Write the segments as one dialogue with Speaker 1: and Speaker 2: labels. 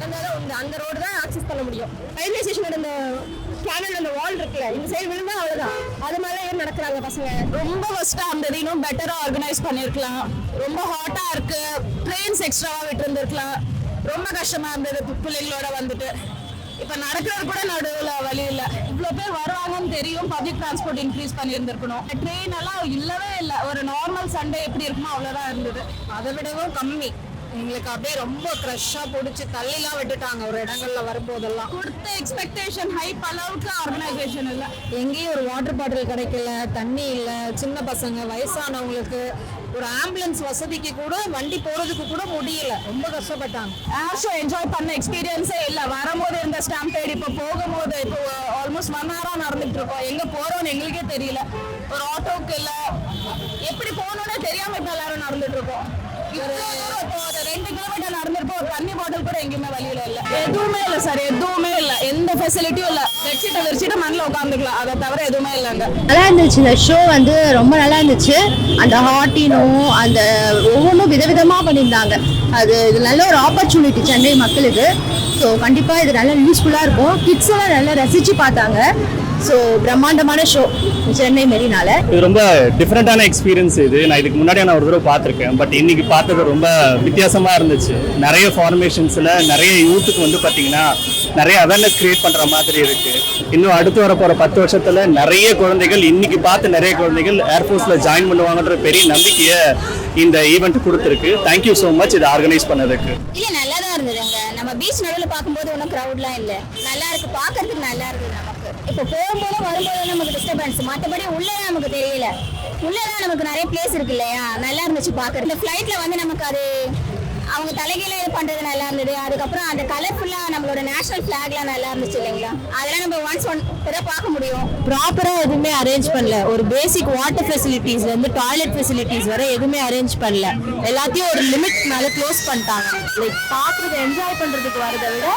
Speaker 1: Express நடந்தாலும் உண்டு அந்த ரோடு தான் ஆக்சஸ் பண்ண முடியும். ரயில்வே ஸ்டேஷனோட இந்த கேனல் அந்த வால் இருக்குல்ல இந்த சைடு விழுந்தா அவ்வளோதான் அது மேலே ஏன் நடக்கிறாங்க பசங்க.
Speaker 2: ரொம்ப ஃபர்ஸ்ட்டாக இருந்தது இன்னும் பெட்டராக ஆர்கனைஸ் பண்ணியிருக்கலாம். ரொம்ப ஹாட்டாக இருக்கு. ட்ரெயின்ஸ் எக்ஸ்ட்ராவாக விட்டுருந்துருக்கலாம். ரொம்ப கஷ்டமாக இருந்தது பிள்ளைங்களோட வந்துட்டு. இப்போ நடக்கிறது கூட நடுவில் வழி இல்லை. இவ்வளோ பேர் வருவாங்கன்னு தெரியும். பப்ளிக் டிரான்ஸ்போர்ட் இன்க்ரீஸ் பண்ணியிருந்திருக்கணும். ட்ரெயின் எல்லாம் இல்லவே இல்லை. ஒரு நார்மல் சண்டே எப்படி இருக்குமோ அவ்வளோதான் இருந்தது.
Speaker 1: அதை விடவும் கம்மி. எங்களுக்கு அப்படியே ரொம்ப க்ரஷ்ஷாக பிடிச்சி தள்ளிலாம் விட்டுட்டாங்க. ஒரு இடங்கள்ல வரும்போதெல்லாம்.
Speaker 2: கொடுத்த எக்ஸ்பெக்டேஷன் ஹைப் அளவுக்கு ஆர்கனைசேஷன் இல்லை.
Speaker 1: எங்கேயும் ஒரு வாட்டர் பாட்டில் கிடைக்கல தண்ணி இல்லை. சின்ன பசங்க வயசானவங்களுக்கு ஒரு ஆம்புலன்ஸ் வசதிக்கு கூட வண்டி போறதுக்கு கூட முடியல. ரொம்ப கஷ்டப்பட்டாங்க.
Speaker 2: ஏர் ஷோ என்ஜாய் பண்ண எக்ஸ்பீரியன்ஸே இல்லை. வரும்போது இருந்த ஸ்டாம்பேட் இப்போ போகும்போது இப்போ ஆல்மோஸ்ட் ஒன் ஹவராக நடந்துட்டு இருக்கோம். எங்கே போகிறோம்னு எங்களுக்கே தெரியல. ஒரு ஆட்டோக்கு இல்லை. எப்படி போகணும்னே தெரியாம இப்போ எல்லாரும் நடந்துட்டு இருக்கோம். ரெண்டு கிலோமீட்டர் நடந்திருப்போம் ஒரு தண்ணி பாட்டில் கூட எங்கேயுமே வழியில இல்லை. எதுவுமே இல்லை சார் எதுவுமே இல்லை. எந்த ஃபெசிலிட்டியும் இல்லை. பெட்ஷீட்டை விரிச்சிட்டு மண்ணில் உட்காந்துக்கலாம் அதை தவிர எதுவுமே இல்லைங்க
Speaker 3: நல்லா இருந்துச்சு. இந்த ஷோ வந்து ரொம்ப நல்லா இருந்துச்சு. அந்த ஹாட்டினும் அந்த ஒவ்வொன்றும் விதவிதமாக பண்ணியிருந்தாங்க. அது இது நல்ல ஒரு ஆப்பர்ச்சுனிட்டி சென்னை மக்களுக்கு. ஸோ கண்டிப்பாக இது நல்ல யூஸ்ஃபுல்லாக இருக்கும். கிட்ஸ் எல்லாம் நல்லா ரசித்து பார்த்தாங்க. ஸோ பிரம்மாண்டமான ஷோ சென்னை மெரினால.
Speaker 4: இது ரொம்ப டிஃப்ரெண்ட்டான எக்ஸ்பீரியன்ஸ் இது. நான் இதுக்கு முன்னாடி நான் ஒரு தடவை பார்த்துருக்கேன். பட் இன்னைக்கு பார்த்தது ரொம்ப வித்தியாசமாக இருந்துச்சு. நிறைய ஃபார்மேஷன்ஸில் நிறைய யூத்துக்கு வந்து பார்த்தீங்கன்னா நிறைய அவேர்னஸ் கிரியேட் பண்ணுற மாதிரி இருக்கு. இன்னும் அடுத்து வர போகிற பத்து வருஷத்தில் நிறைய குழந்தைகள் இன்னைக்கு பார்த்து நிறைய குழந்தைகள் ஏர்ஃபோர்ஸில் ஜாயின் பண்ணுவாங்கன்ற பெரிய நம்பிக்கையை இந்த ஈவெண்ட் கொடுத்துருக்கு. தேங்க்யூ ஸோ மச் இதை ஆர்கனைஸ் பண்ணதுக்கு.
Speaker 3: இல்ல நல்லா தான் இருந்தது அங்க. நம்ம பீச் நடுவில் பார்க்கும்போது ஒன்றும் க்ரௌட்லாம் இல்லை. நல்லா இருக்கு. பார்க்கறதுக்கு நல்லா இருக்குது நமக்கு. இப்போ போகும்போது வரும்போது நமக்கு டிஸ்டர்பன்ஸ் மற்றபடி உள்ளே நமக்கு தெரியல. உள்ளதான் நமக்கு நிறைய பிளேஸ் இருக்கு இல்லையா? நல்லா இருந்துச்சு பார்க்கறது இந்த ஃப்ளைட்ல வந்து நமக்கு அது அவங்க தலைகீழ பண்றது நல்லா இருந்தது. அதுக்கப்புறம் அந்த கலர்ஃபுல்லா நம்மளோட நேஷனல் ஃபிளாக்லாம் நல்லா இருந்துச்சு இல்லைங்களா? அதெல்லாம் நம்ம ஒன்ஸ் ஒன் பிறகு பார்க்க முடியும்.
Speaker 1: ப்ராப்பரா எதுவுமே அரேஞ்ச் பண்ணல. ஒரு பேசிக் வாட்டர் ஃபெசிலிட்டிஸ் வந்து டாய்லெட் ஃபெசிலிட்டிஸ் வரை எதுவுமே அரேஞ்ச் பண்ணல. எல்லாத்தையும் ஒரு லிமிட் மேல க்ளோஸ் பண்ணிட்டாங்க. லைக் பாக்குறது என்ஜாய் பண்றதுக்கு வரதை விட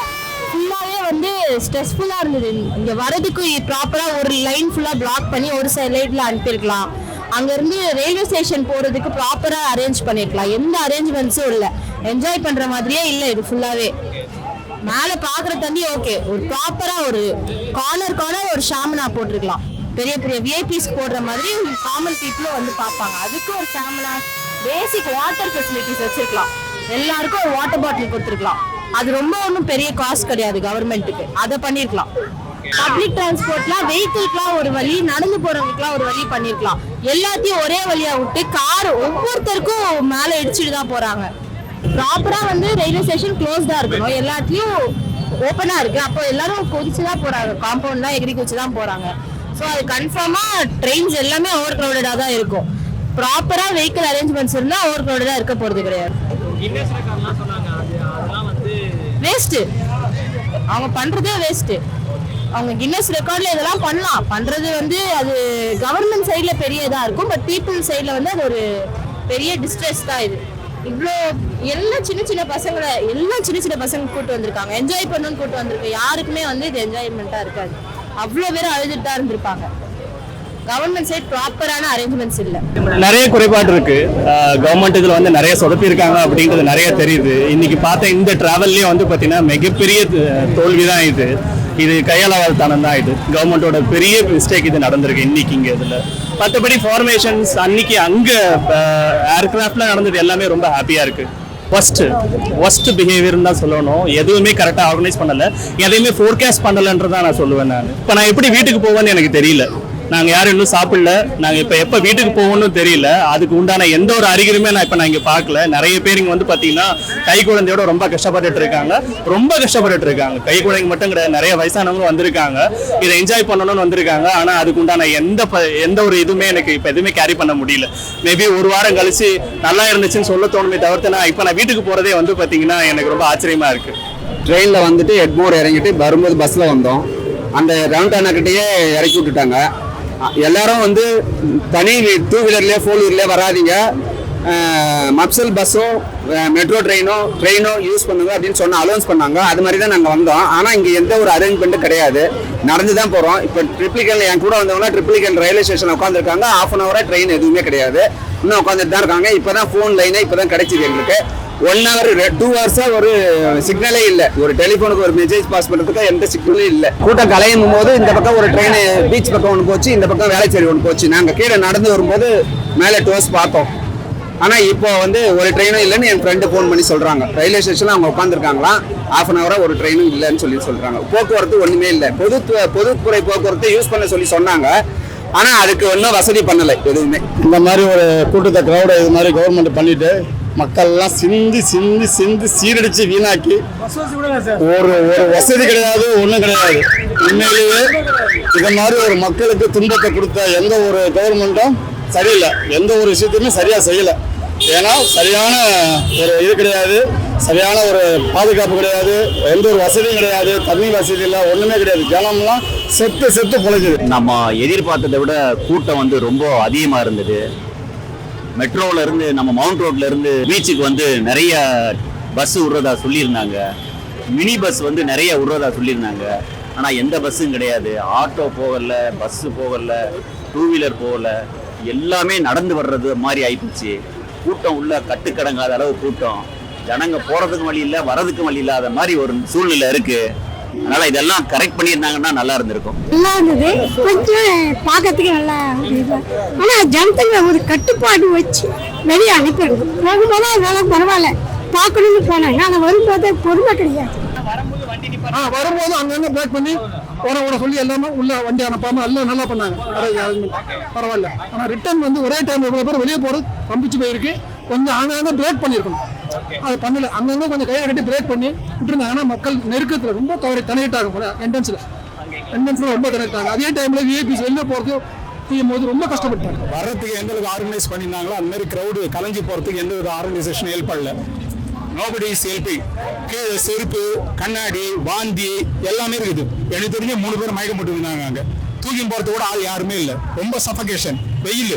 Speaker 1: ஃபுல்லாவே வந்து ஸ்ட்ரெஸ்ஃபுல்லா இருந்தது. இங்க வரதுக்கு ப்ராப்பரா ஒரு லைன் ஃபுல்லா பிளாக் பண்ணி ஒரு சைட்ல அனுப்பியிருக்கலாம். அங்கேருந்து ரயில்வே ஸ்டேஷன் போகிறதுக்கு ப்ராப்பராக அரேஞ்ச் பண்ணிருக்கலாம். எந்த அரேஞ்ச்மெண்ட்ஸும் இல்லை. என்ஜாய் பண்ணுற மாதிரியே இல்லை இது ஃபுல்லாகவே மேலே பார்க்குற தண்ணி ஓகே ஒரு ப்ராப்பராக ஒரு கார்னர் கார்னர் ஒரு ஷாமனா போட்டிருக்கலாம். பெரிய பெரிய விஐபிஸ் போடுற மாதிரி காமன் பீப்புளும் வந்து பார்ப்பாங்க. அதுக்கு ஒரு ஷாமனா பேசிக் வாட்டர் ஃபெசிலிட்டிஸ் வச்சிருக்கலாம். எல்லாருக்கும் ஒரு வாட்டர் பாட்டில் கொடுத்துருக்கலாம். அது ரொம்ப ஒன்றும் பெரிய காஸ்ட் கிடையாது கவர்மெண்ட்டுக்கு அதை பண்ணியிருக்கலாம் பப்ளிக் டிரான்ஸ்போர்ட்லாம் வெஹிக்கிள்க்குலாம் ஒரு வழி நடந்து போறவங்களுக்குலாம் ஒரு வழி பண்ணிருக்கலாம். எல்லாத்தையும் ஒரே வழியா விட்டு கார் ஒவ்வொருத்தருக்கும் மேல இடிச்சிட்டு தான் போறாங்க. ப்ராப்பரா வந்து ரயில்வே ஸ்டேஷன் க்ளோஸ்டா இருக்கணும். எல்லாத்தையும் ஓப்பனா இருக்கு. அப்போ எல்லாரும் குதிச்சு தான் போறாங்க. காம்பவுண்ட்லாம் எகிரி குதிச்சு தான் போறாங்க. ஸோ அது கன்ஃபார்மா ட்ரெயின்ஸ் எல்லாமே ஓவர் க்ரௌடடா தான் இருக்கும். ப்ராப்பரா வெஹிக்கிள் அரேஞ்ச்மெண்ட்ஸ் இருந்தா ஓவர் க்ரௌடடா இருக்க போறது கிடையாது. வேஸ்ட் அவங்க பண்றதே வேஸ்ட் அவங்க கின்னஸ் ரெக்கார்டில் இதெல்லாம் பண்ணலாம். பண்ணுறது வந்து அது கவர்மெண்ட் சைடில் பெரிய இதாக இருக்கும் பட் பீப்புள் சைடில் வந்து அது ஒரு பெரிய டிஸ்ட்ரெஸ் தான் இது. இவ்வளோ எல்லா சின்ன சின்ன பசங்களை எல்லாம் சின்ன சின்ன பசங்க கூட்டு வந்திருக்காங்க. என்ஜாய் பண்ணணும்னு கூட்டு வந்திருக்கு. யாருக்குமே வந்து இது என்ஜாய்மெண்ட்டாக இருக்காது. அவ்வளோ பேர் அழுதுட்டு தான் இருந்திருப்பாங்க. கவர்மெண்ட் சைட் ப்ராப்பரான அரேஞ்ச்மெண்ட்ஸ் இல்லை.
Speaker 4: நிறைய குறைபாடு இருக்கு. கவர்மெண்ட் இதில் வந்து நிறைய சொதப்பி இருக்காங்க அப்படின்றது நிறைய தெரியுது. இன்னைக்கு பார்த்த இந்த டிராவல்லே வந்து பார்த்தீங்கன்னா மிகப்பெரிய தோல்வி தான் இது. இது கையாளவாழ்த்தனம் தான் இது கவர்மெண்டோட பெரிய மிஸ்டேக் இது நடந்திருக்கு இன்னைக்கு இங்கே இதில். மற்றபடி ஃபார்மேஷன்ஸ் அன்னைக்கு அங்கே ஏர்கிராஃப்டில் நடந்தது எல்லாமே ரொம்ப ஹாப்பியாக இருக்கு. ஃபஸ்ட்டு ஒஸ்ட் பிஹேவியர்னு தான் சொல்லணும். எதுவுமே கரெக்டாக ஆர்கனைஸ் பண்ணலை. எதையுமே ஃபோர்காஸ்ட் பண்ணலைன்றதான் நான் சொல்லுவேன் நான். இப்போ நான் எப்படி வீட்டுக்கு போவேன்னு எனக்கு தெரியல. நாங்கள் யாரும் இன்னும் சாப்பிடல. நாங்கள் இப்போ எப்போ வீட்டுக்கு போகணும்னு தெரியல. அதுக்கு உண்டான எந்த ஒரு அறிகுறியுமே நான் இப்போ நான் இங்கே பார்க்கல. நிறைய பேர் இங்கே வந்து பார்த்தீங்கன்னா கை குழந்தையோட ரொம்ப கஷ்டப்பட்டுட்டு இருக்காங்க. ரொம்ப கஷ்டப்பட்டுட்டு இருக்காங்க. கை குழந்தைங்க மட்டும் கிடையாது நிறைய வயசானவங்களும் வந்திருக்காங்க. இதை என்ஜாய் பண்ணணும்னு வந்திருக்காங்க. ஆனால் அதுக்கு உண்டான எந்த ப- எந்த ஒரு இதுவுமே எனக்கு இப்போ எதுவுமே கேரி பண்ண முடியல. மேபி ஒரு வாரம் கழிச்சு நல்லா இருந்துச்சுன்னு சொல்ல தோணுமே தவிர்த்து நான் இப்போ நான் வீட்டுக்கு போகிறதே வந்து பார்த்தீங்கன்னா எனக்கு ரொம்ப ஆச்சரியமாக இருக்குது
Speaker 5: ட்ரெயினில் வந்துட்டு எட்மோர் இறங்கிட்டு வரும்போது பஸ்ஸில் வந்தோம். அந்த ரவுண்டானாக்கிட்டேயே இறக்கி விட்டுட்டாங்க. எல்லாரும் வந்து தனி டூ வீலர்லேயே ஃபோர் வீலர்லேயே வராதீங்க மப்சல் பஸ்ஸோ மெட்ரோ ட்ரெயினோ ட்ரெயினோ யூஸ் பண்ணுங்க அப்படின்னு சொன்ன அலௌன்ஸ் பண்ணாங்க. அது மாதிரி தான் நாங்கள் வந்தோம். ஆனால் இங்கே எந்த ஒரு அரேஞ்ச்மெண்ட்டும் கிடையாது. நடந்து தான் போகிறோம் இப்போ ட்ரிப்ளிகன் என் கூட வந்தவங்க ட்ரிப்ளிகன் ரயில்வே ஸ்டேஷன் உட்காந்துருக்காங்க ஆஃப் அன் ஹவராக ட்ரெயின் எதுவுமே கிடையாது. இன்னும் உட்காந்துட்டு தான் இருக்காங்க. இப்போ தான் ஃபோன் லைனே இப்போ தான் கிடைச்சிது எங்களுக்கு. ஒன் ஹவர் டூ ஹவர்ஸாக ஒரு சிக்னலே இல்லை. ஒரு டெலிஃபோனுக்கு ஒரு மெசேஜ் பாஸ் பண்ணுறதுக்கு எந்த சிக்னலும் இல்லை. கூட்டம் கலையும் போது இந்த பக்கம் ஒரு ட்ரெயின் பீச் பக்கம் ஒன்று போச்சு இந்த பக்கம் வேலைச்சேரி ஒன்று போச்சு. நாங்கள் கீழே நடந்து வரும்போது மேலே டோஸ் பார்த்தோம். ஆனால் இப்போ வந்து ஒரு ட்ரெயினும் இல்லைன்னு என் ஃப்ரெண்டு ஃபோன் பண்ணி சொல்கிறாங்க ரயில்வே ஸ்டேஷனில் அவங்க உட்காந்துருக்காங்களாம் ஆஃப் அன் ஹவராக ஒரு ட்ரெயினும் இல்லைன்னு சொல்லி சொல்கிறாங்க போக்குவரத்து ஒன்றுமே இல்லை. பொது பொதுத்துறை போக்குவரத்தை யூஸ் பண்ண சொல்லி சொன்னாங்க. ஆனால் அதுக்கு ஒன்றும் வசதி பண்ணலை எதுவுமே.
Speaker 6: இந்த மாதிரி ஒரு கூட்டத்தை க்ரௌடை இது மாதிரி கவர்மெண்ட் பண்ணிட்டு மக்கள்லாம் சிந்தி சிந்தி சிந்தி சீரடிச்சு வீணாக்கி ஒரு ஒரு வசதி கிடையாது ஒன்றும் கிடையாது. உண்மையிலேயே இது மாதிரி ஒரு மக்களுக்கு துன்பத்தை கொடுத்த எந்த ஒரு கவர்மெண்ட்டும் சரியில்லை. எந்த ஒரு விஷயத்தையுமே சரியாக செய்யலை. ஏன்னா சரியான ஒரு இது கிடையாது சரியான ஒரு பாதுகாப்பு கிடையாது எந்த ஒரு வசதியும் கிடையாது தண்ணி வசதி இல்லை ஒன்றுமே கிடையாது. ஜனம்லாம் செத்து செத்து பொழைக்குது
Speaker 7: நம்ம எதிர்பார்த்ததை விட கூட்டம் வந்து ரொம்ப அதிகமாக இருந்தது. மெட்ரோல இருந்து நம்ம மவுண்ட் ரோட்ல இருந்து பீச்சுக்கு வந்து நிறைய பஸ் விடுறதா சொல்லியிருந்தாங்க. மினி பஸ் வந்து நிறைய விடுறதா சொல்லியிருந்தாங்க. ஆனால் எந்த பஸ்ஸும் கிடையாது. ஆட்டோ போகல பஸ் போகல டூ வீலர் போகல. எல்லாமே நடந்து வர்றது மாதிரி ஆயிப்போச்சு. கூட்டம் உள்ள கட்டுக்கடங்காத அளவு கூட்டம். ஜனங்க போறதுக்கும் வழி இல்லை வரதுக்கும் வழி இல்லாத மாதிரி ஒரு சூழ்நிலை இருக்குது அதனால இதெல்லாம் கரெக்ட் பண்ணியிருந்தாங்கன்னா நல்லா இருந்திருக்கும்.
Speaker 8: நல்லா இருந்தது. கொஞ்சம் பார்க்கறதுக்கு நல்லா இருந்தது. ஆனால் ஜனத்துக்கு ஒரு கட்டுப்பாடு வச்சு வெளியே அனுப்பிடுங்க. போகும்போது அதனால பரவாயில்ல. பார்க்கணும்னு போனாங்க. ஆனால் வரும்போது பொறுமை கிடையாது.
Speaker 6: ஆ வரும்போது அங்கங்க பிரேக் பண்ணி ஓட ஓட சொல்லி எல்லாமே உள்ள வண்டி அனுப்பாம எல்லாம் நல்லா பண்ணாங்க. பரவாயில்ல. ஆனா ரிட்டர்ன் வந்து ஒரே டைம் இவ்வளவு பேர் வெளியே போறது பம்பிச்சு போயிருக்கு. கொஞ்சம் அங்கங்க பிரேக் பண்ணியிருக்கணும். அது பண்ணல. அங்கங்க கொஞ்சம் கையை கட்டி பிரேக் பண்ணி விட்டுருந்தாங்கன்னா மக்கள் நெருக்கத்துல ரொம்ப தவறி தனியிட்டாங்க போல என்ட்ரன்ஸ்ல என்ட்ரன்ஸ்ல ரொம்ப தனியிட்டாங்க அதே டைம்ல விஐபிஸ் வெளியே போறது செய்யும் போது ரொம்ப கஷ்டப்பட்டாங்க. வர்றதுக்கு எந்த வித ஆர்கனைஸ் பண்ணியிருந்தாங்களோ அந்த மாதிரி கிரௌடு கலைஞ்சு போறதுக்கு எந்த வித ஆர்கனைசேஷன் ஹெல்ப் பண்ணல நோபடி ஹெல்பிங் கீழே செருப்பு கண்ணாடி வாந்தி எல்லாமே இருக்குது. எனக்கு தெரிஞ்ச மூணு பேர் மயக்கம் போட்டு இருந்தாங்க அங்க. தூக்கி போறது கூட ஆள் யாருமே இல்லை. ரொம்ப சஃபகேஷன் வெயில்.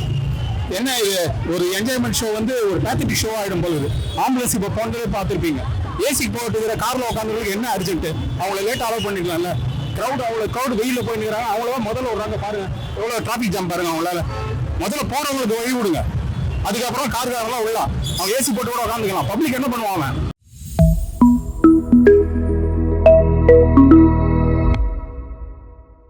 Speaker 6: என்ன இது? ஒரு என்ஜாய்மெண்ட் ஷோ வந்து ஒரு பேத்தட்டிக் ஷோ ஆகிடும் போலுது ஆம்புலன்ஸ் இப்போ போனதே பார்த்துருப்பீங்க. ஏசி போட்டுக்கிற காரில் உட்காந்துருக்கு என்ன அர்ஜென்ட் அவங்கள லேட் அலோவ் பண்ணிக்கலாம்ல க்ரௌட் அவ்வளோ க்ரௌட் வெயிலில் போய் நிற்கிறாங்க அவங்கள முதல்ல விடுறாங்க பாருங்க. எவ்வளோ டிராஃபிக் ஜாம் பாருங்க அவங்களால. முதல்ல போகிறவங்களுக்கு வழி விடுங்க அதுக்கப்புறம் கார்காரெல்லாம் விடலாம் அவங்க ஏசி போட்டு கூட உட்காந்துக்கலாம் பப்ளிக் என்ன பண்ணுவாங்க